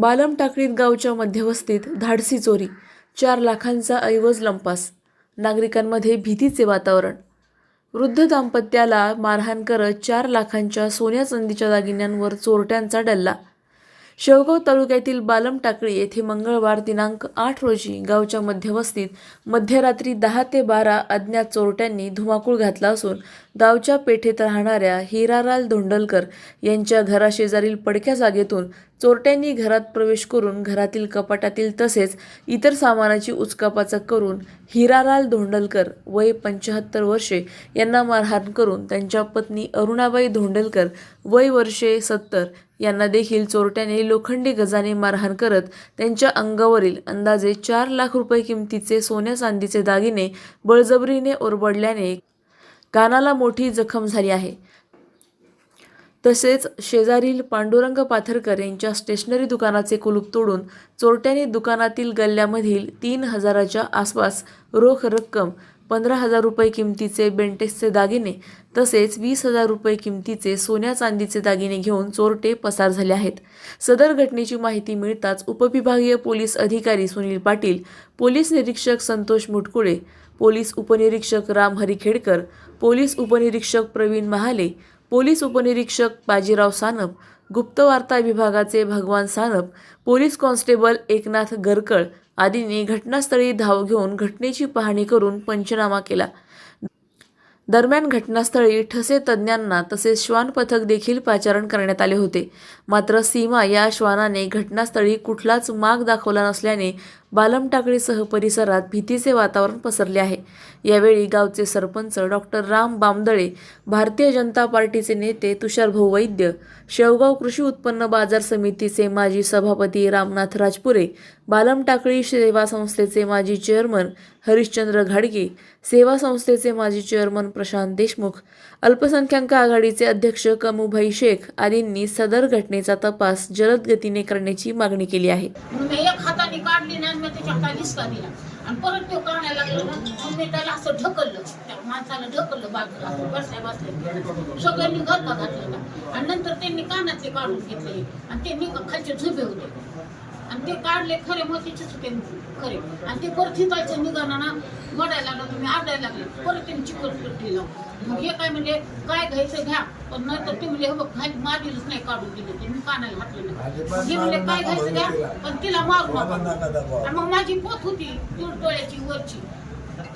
बालम टाकळीत गावच्या मध्यवस्तीत धाडसी चोरी चार लाखांचा ऐवज लंपास नागरिकांमध्ये भीतीचे वातावरण. वृद्ध दाम्पत्याला मारहाण करत चार लाखांच्या सोन्या चांदीच्या दागिन्यांवर चोरट्यांचा डल्ला. शेवगाव तालुक्यातील बालम टाकळी येथे मंगळवार दिनांक आठ रोजी गावच्या मध्यवस्तीत मध्यरात्री दहा ते बारा अज्ञात चोरट्यांनी धुमाकूळ घातला असून गावच्या पेठेत राहणाऱ्या हिरालाल धोंडलकर यांच्या घराशेजारील पडक्या जागेतून चोरट्यांनी घरात प्रवेश करून घरातील कपाटातील तसेच इतर सामानाची उचकापाचक करून हिरालाल धोंडलकर वय पंच्याहत्तर वर्षे यांना मारहाण करून त्यांच्या पत्नी अरुणाबाई धोंडलकर वय वर्षे सत्तर यांना देखील चोरट्याने लोखंडी गजाने मारहाण करत त्यांच्या अंगावरील अंदाजे चार लाख रुपये किमतीचे सोन्या चांदीचे दागिने बळजबरीने ओरबडल्याने कानाला मोठी जखम झाली आहे. तसेच शेजारील पांडुरंग पाथरकर यांच्या स्टेशनरी दुकानाचे कुलूप तोडून चोरट्याने दुकानातील गल्ल्यामधील तीन हजाराच्या आसपास रोख रक्कम पंधरा हजार रुपये किमतीचे बेंटेक्सचे दागिने तसेच वीस हजार रुपये किमतीचे सोन्या चांदीचे दागिने घेऊन चोरटे पसार झाले आहेत. सदर घटनेची माहिती मिळताच उपविभागीय पोलीस अधिकारी सुनील पाटील पोलीस निरीक्षक संतोष मुटकुळे पोलीस उपनिरीक्षक राम हरिखेडकर पोलीस उपनिरीक्षक प्रवीण महाले पोलीस उपनिरीक्षक बाजीराव सानप गुप्तवार्ता विभागाचे भगवान सानप पोलीस कॉन्स्टेबल एकनाथ गरकळ आदींनी घटनास्थळी धाव घेऊन घटनेची पाहणी करून पंचनामा केला. दरम्यान घटनास्थळी ठसे तज्ज्ञांना तसेच श्वान पथक देखील पाचारण करण्यात आले होते. मात्र सीमा या श्वानाने घटनास्थळी कुठलाच माग दाखवला नसल्याने बालमटाकळीसह परिसरात भीतीचे वातावरण पसरले आहे. यावेळी गावचे सरपंच डॉक्टर राम बामदळे भारतीय जनता पार्टीचे नेते तुषारभाऊ वैद्य शेवगाव कृषी उत्पन्न बाजार समितीचे माजी सभापती रामनाथ राजपुरे बालमटाकळी सेवा संस्थेचे माजी चेअरमन हरिश्चंद्र घाडगे सेवा संस्थेचे माजी चेअरमन प्रशांत देशमुख अल्पसंख्याक आघाडीचे अध्यक्ष कमुभाई शेख आदींनी सदर घटनेचा तपास जलद गतीने करण्याची मागणी केली आहे. आणि परत तो काढायला मग मी त्याला असं ढकललं. त्या माणसाला ढकललं बाजूला असं बसल्या बसल्या सगळ्यांनी आणि नंतर त्यांनी कानातले काढून घेतले. आणि त्यांनी खालचे झुबे होते. आणि ते काढले खरे मोतीचेच होते खरे. आणि ते परत हितायचं निघाना ना मडायला लागलं तुम्ही आडायला लागले. परत त्यांनी चिकट पट्टी लावून. मग हे काय म्हणजे काय घ्यायचं घ्या. पण नंतर ते म्हणजे बघ घाल माझीच नाही काढून दिले ते मी कानाला घातले नाही. हे म्हणजे काय घ्यायचं घ्या पण तिला मारू नका आणि मग माझी पोत होती दूर डोळ्याची वरची.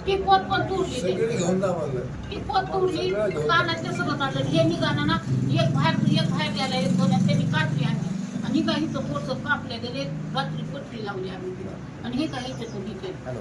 ती पोत पण तुरली ते. पोत तुरली कानात ते सगळं काढलं हे निघाना ना एक बाहेर एक बाहेर गेला एक दोन त्यांनी काढली आणि आणि काही तर पोरचं कापले गेले रात्री पट्टी लावली आम्ही आणि हे काही इथं केलं?